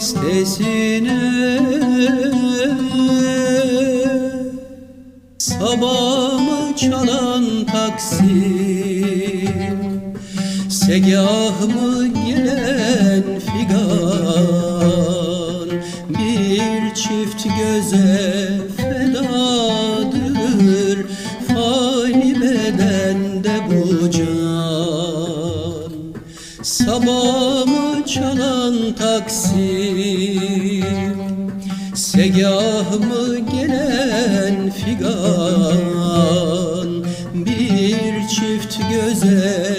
sesine Sabahımı çalan taksim Segahımı gelen figan. Bir çift göze fedadır Fani bedende bu can. Sabahımı çalan taksim Segahımı gelen figan? Bir çift göze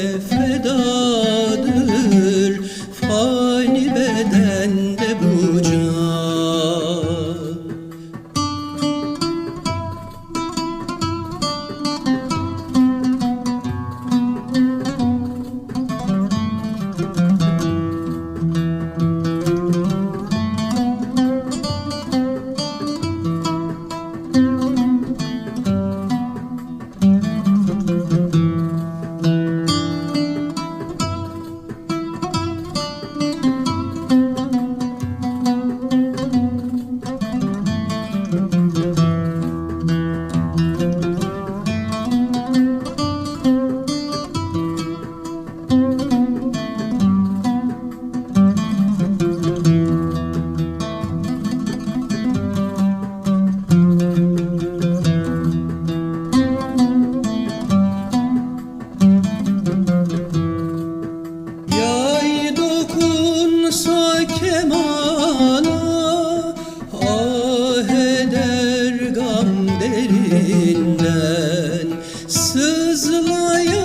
gam derinden Sızlayan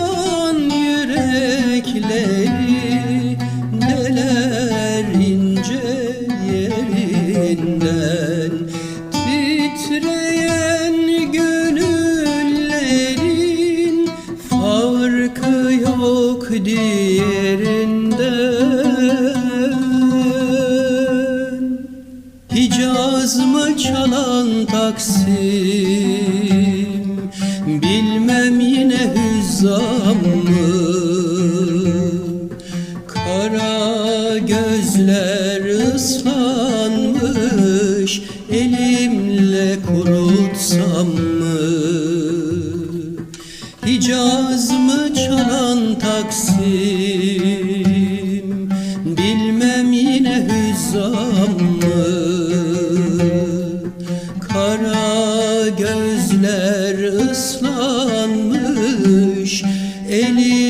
yürekleri çalan Taksim. Bilmem yine hüzzam mı Kara gözler ıslanmış Elimle kurutsam mı? Hicaz mı çalan Taksim? Bilmem yine hüzzam mı Kara gözler ıslanmış Elim